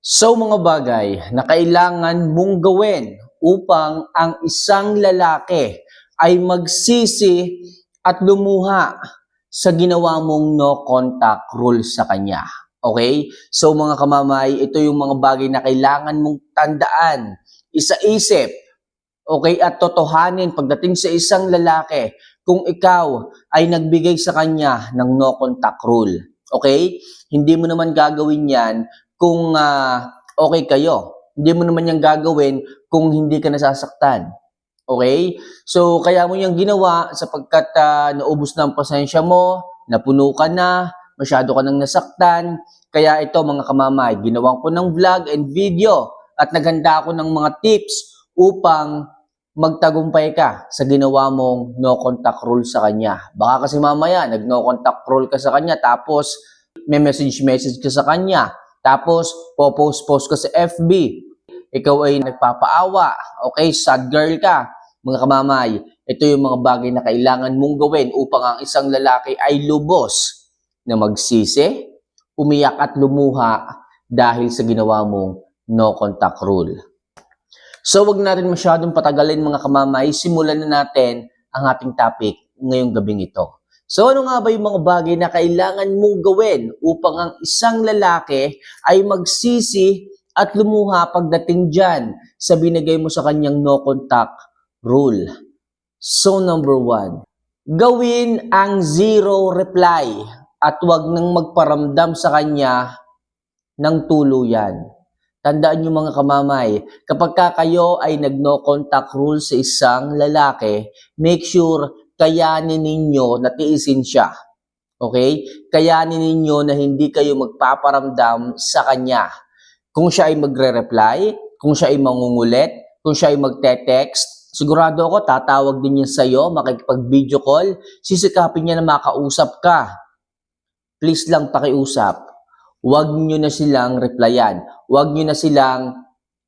So mga bagay na kailangan mong gawin upang ang isang lalaki ay magsisi at lumuha sa ginawa mong no contact rule sa kanya. Okay? So mga kamamay, ito yung mga bagay na kailangan mong tandaan, isa-isip, okay, at totohanin pagdating sa isang lalaki kung ikaw ay nagbigay sa kanya ng no contact rule. Okay? Hindi mo naman gagawin yan kung ah, okay kayo. Hindi mo naman yan gagawin kung hindi ka nasasaktan. Okay? So, kaya mo yung ginawa sapagkat ah, naubos na ang pasensya mo, napuno ka na, masyado ka nang nasaktan. Kaya ito mga kamamay, ginawan ko ng vlog and video at naghanda ako ng mga tips upang magtagumpay ka sa ginawa mong no contact rule sa kanya. Baka kasi mamaya nag no contact rule ka sa kanya tapos may message message ka sa kanya tapos po-post post ka sa FB. Ikaw ay nagpapaawa. Okay, sad girl ka. Mga kamamay, ito yung mga bagay na kailangan mong gawin upang ang isang lalaki ay lubos na magsisi, umiyak at lumuha dahil sa ginawa mong no contact rule. So wag natin masyadong patagalin mga kamamay, simulan na natin ang ating topic ngayong gabing ito. So ano nga ba yung mga bagay na kailangan mong gawin upang ang isang lalaki ay magsisi at lumuha pagdating dyan sa binigay mo sa kanyang no contact rule? So number one, gawin ang zero reply at wag nang magparamdam sa kanya ng tuluyan. Tandaan nyo mga kamamay, kapag ka kayo ay nag-no contact rule sa isang lalaki, make sure kayanin ninyo na tiisin siya. Okay? Kayanin ninyo na hindi kayo magpaparamdam sa kanya. Kung siya ay magre-reply, kung siya ay mangungulit, kung siya ay magte-text, sigurado ako tatawag din niya sa'yo, makikipag-video call, sisikapin niya na makausap ka. Please lang pakiusap. Huwag nyo na silang replyan. Huwag nyo na silang,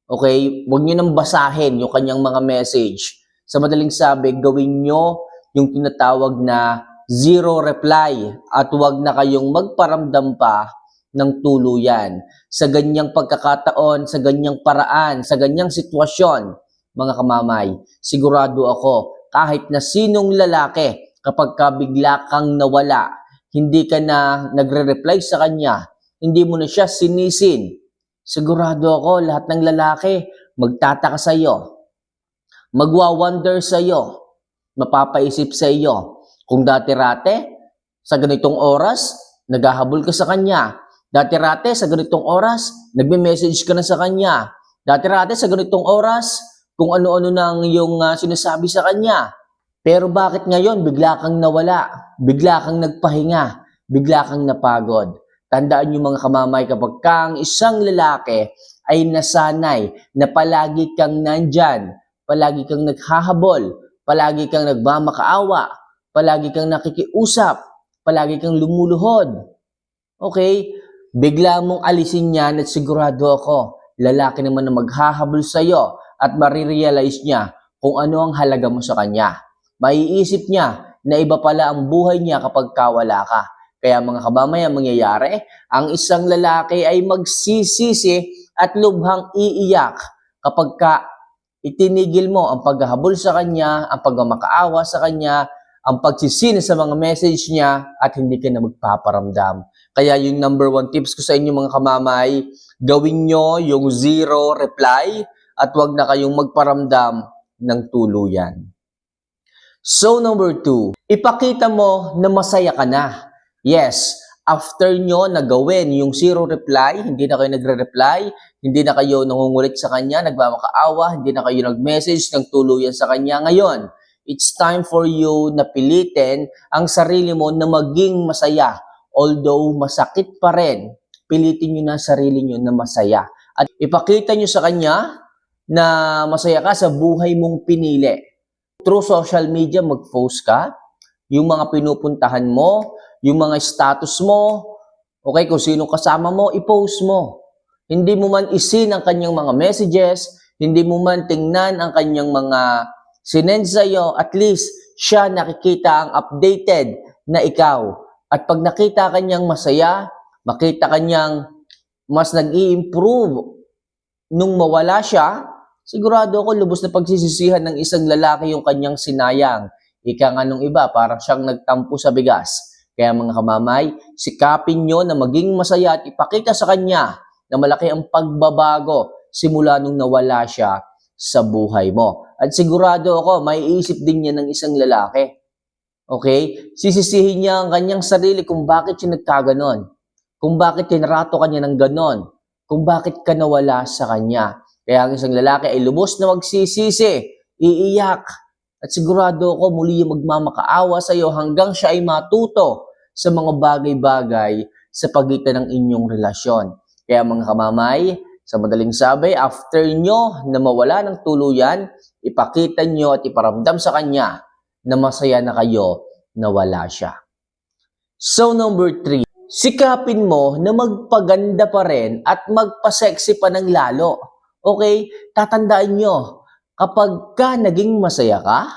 okay, huwag nyo nang basahin yung kanyang mga message. Sa madaling sabi, gawin nyo yung tinatawag na zero reply at huwag na kayong magparamdam pa ng tuluyan. Sa ganyang pagkakataon, sa ganyang paraan, sa ganyang sitwasyon, mga kamamay, sigurado ako, kahit na sinong lalaki, kapag ka bigla kang nawala, hindi ka na nagre-reply sa kanya, hindi mo na siya sinisin, sigurado ako lahat ng lalaki magtataka sa iyo. Magwa-wonder sa iyo. Mapapaisip sa iyo. Kung dati-rate, sa ganitong oras, naghahabol ka sa kanya. Dati-rate, sa ganitong oras, nagme-message ka na sa kanya. Dati-rate, sa ganitong oras, kung ano-ano nang yung ah, sinasabi sa kanya. Pero bakit ngayon bigla kang nawala? Bigla kang nagpahinga? Bigla kang napagod? Tandaan niyo mga kamamay kapag kang isang lalaki ay nasanay na palagi kang nandyan, palagi kang naghahabol, palagi kang nagmamakaawa, palagi kang nakikiusap, palagi kang lumuluhod. Okay? Bigla mong alisin yan at sigurado ako, lalaki naman na maghahabol sa'yo at marirealize niya kung ano ang halaga mo sa kanya. Maiisip niya na iba pala ang buhay niya kapag kawala ka. Kaya mga kabamay, ang mangyayari, ang isang lalaki ay magsisisi at lubhang iiyak kapag ka itinigil mo ang paghahabol sa kanya, ang pagmamakaawa sa kanya, ang pagsisini sa mga message niya at hindi ka na magpaparamdam. Kaya yung number one tips ko sa inyo mga kamamay, gawin nyo yung zero reply at wag na kayong magparamdam ng tuluyan. So number two, ipakita mo na masaya ka na. Yes, after nyo na gawin yung zero reply, hindi na kayo nagre-reply, hindi na kayo nangungulit sa kanya, nagmamakaawa, hindi na kayo nag-message ng tuluyan sa kanya. Ngayon, it's time for you na pilitin ang sarili mo na maging masaya. Although masakit pa rin, pilitin nyo na sarili nyo na masaya. At ipakita nyo sa kanya na masaya ka sa buhay mong pinili. Through social media, mag-post ka. Yung mga pinupuntahan mo, yung mga status mo, okay, kung sino kasama mo, i-post mo. Hindi mo man isin ang kanyang mga messages, hindi mo man tingnan ang kanyang mga sinend sa'yo, at least siya nakikita ang updated na ikaw. At pag nakita kanyang masaya, makita kanyang mas nag-i-improve nung mawala siya, sigurado ako lubos na pagsisisihan ng isang lalaki yung kanyang sinayang. Ika nga nung iba, parang siyang nagtampo sa bigas. Kaya mga kamamay, sikapin nyo na maging masaya at ipakita sa kanya na malaki ang pagbabago simula nung nawala siya sa buhay mo. At sigurado ako, may isip din niya ng isang lalaki. Okay? Sisisihin niya ang kanyang sarili kung bakit siya nagkaganon. Kung bakit tinrato kanya ng ganon. Kung bakit ka nawala sa kanya. Kaya ang isang lalaki ay lubos na magsisisi, iiyak, at sigurado ako muli yung magmamakaawa sa iyo hanggang siya ay matuto sa mga bagay-bagay sa pagitan ng inyong relasyon. Kaya mga kamamay, sa madaling sabi, after nyo na mawala ng tuluyan, ipakita nyo at iparamdam sa kanya na masaya na kayo na wala siya. So number three, sikapin mo na magpaganda pa rin at magpa-sexy pa ng lalo. Okay? Tatandaan nyo, kapag ka naging masaya ka,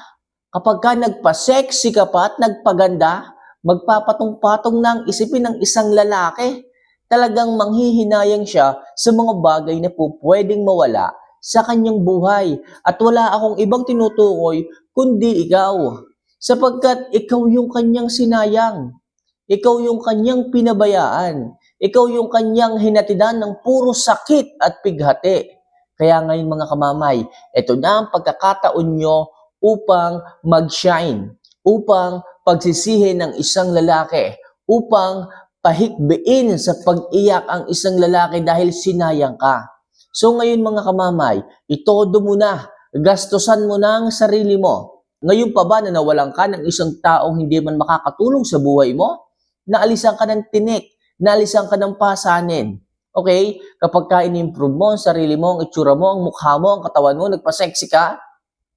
kapag ka nagpa-sexy ka pa at nagpaganda, magpapatong-patong ang isipin ng isang lalaki. Talagang manghihinayang siya sa mga bagay na po pwedeng mawala sa kanyang buhay. At wala akong ibang tinutukoy kundi ikaw. Sapagkat ikaw yung kanyang sinayang. Ikaw yung kanyang pinabayaan. Ikaw yung kanyang hinatidan ng puro sakit at pighati. Kaya ngayon mga kamamay, ito na ang pagkakataon nyo upang mag-shine, upang pagsisihin ng isang lalaki, upang pahikbiin sa pag-iyak ang isang lalaki dahil sinayang ka. So ngayon mga kamamay, itodo mo na, gastusan mo na ang sarili mo. Ngayon pa ba na nawalan ka ng isang taong hindi man makakatulong sa buhay mo? Naalisan ka ng tinik, naalisan ka ng pasanin. Okay? Kapag ka in-improve mo ang sarili mo, ang itsura mo, ang mukha mo, ang katawan mo, nagpa-sexy ka,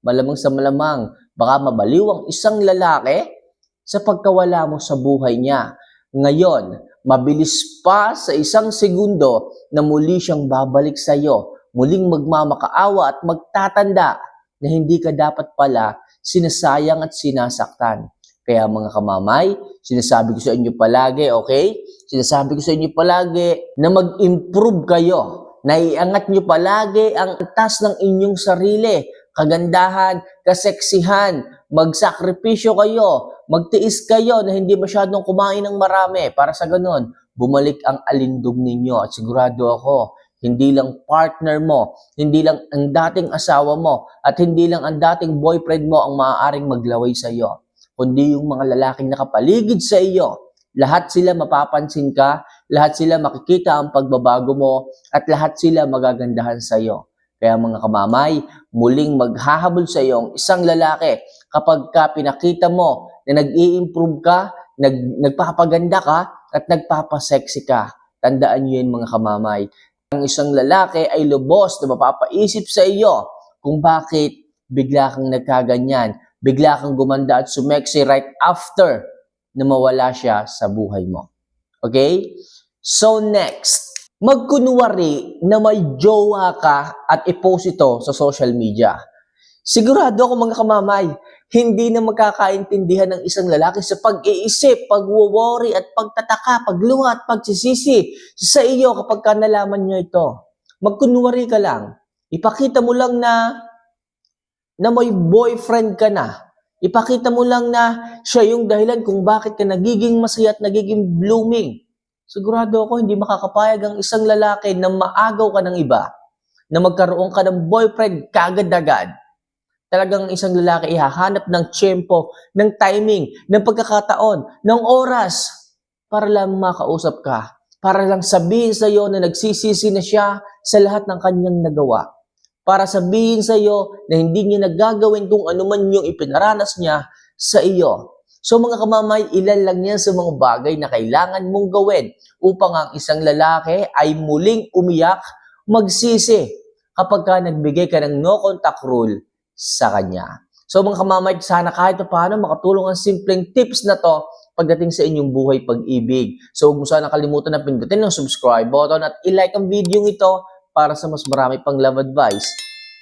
malamang sa malamang, baka mabaliw ang isang lalaki sa pagkawala mo sa buhay niya. Ngayon, mabilis pa sa isang segundo na muli siyang babalik sa iyo, muling magmamakaawa at magtatanda na hindi ka dapat pala sinasayang at sinasaktan. Kaya mga kamamay, sinasabi ko sa inyo palagi, okay? Sinasabi ko sa inyo palagi na mag-improve kayo. Naiangat nyo palagi ang tas ng inyong sarili. Kagandahan, kaseksihan, magsakripisyo kayo, magtiis kayo na hindi masyadong kumain ng marami para sa ganun, bumalik ang alindog ninyo at sigurado ako, hindi lang partner mo, hindi lang ang dating asawa mo, at hindi lang ang dating boyfriend mo ang maaaring maglaway sa iyo, kundi yung mga lalaking nakapaligid sa iyo. Lahat sila mapapansin ka, lahat sila makikita ang pagbabago mo, at lahat sila magagandahan sa iyo. Kaya mga kamamay, muling maghahabol sa iyo ang isang lalaki kapag ka pinakita mo na nag-i-improve ka, nag, nagpapaganda ka, at nagpapasexy ka. Tandaan niyo yun mga kamamay. Ang isang lalaki ay lubos na mapapaisip sa iyo kung bakit bigla kang nagkaganyan, bigla kang gumanda at sumeksi right after na mawala siya sa buhay mo. Okay? So next, magkunwari na may jowa ka at i-post ito sa social media. Sigurado ako mga kamamay, hindi na magkakaintindihan ng isang lalaki sa pag-iisip, pag-worry at pagtataka, pagluha at pagsisisi sa iyo kapag ka nalaman niya ito. Magkunwari ka lang. Ipakita mo lang na na may boyfriend ka na. Ipakita mo lang na siya yung dahilan kung bakit ka nagiging masaya at nagiging blooming. Sigurado ako hindi makakapayag ang isang lalaki na maagaw ka ng iba, na magkaroon ka ng boyfriend kagad-agad. Talagang isang lalaki ihahanap ng tiyempo, ng timing, ng pagkakataon, ng oras para lang makausap ka. Para lang sabihin sa iyo na nagsisisi na siya sa lahat ng kanyang nagawa. Para sabihin sa iyo na hindi niya nagagawin kung ano man yung ipinaranas niya sa iyo. So mga kamamay, ilan lang yan sa mga bagay na kailangan mong gawin upang ang isang lalaki ay muling umiyak, magsisi kapag ka nagbigay ka ng no contact rule sa kanya. So mga kamamay, sana kahit paano makatulong ang simpleng tips na to pagdating sa inyong buhay pag-ibig. So huwag mo sana kalimutan na pindutin ang subscribe button at i-like ang video ito para sa mas marami pang love advice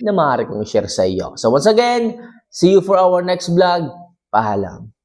na maaari kong share sa iyo. So once again, see you for our next vlog. Paalam.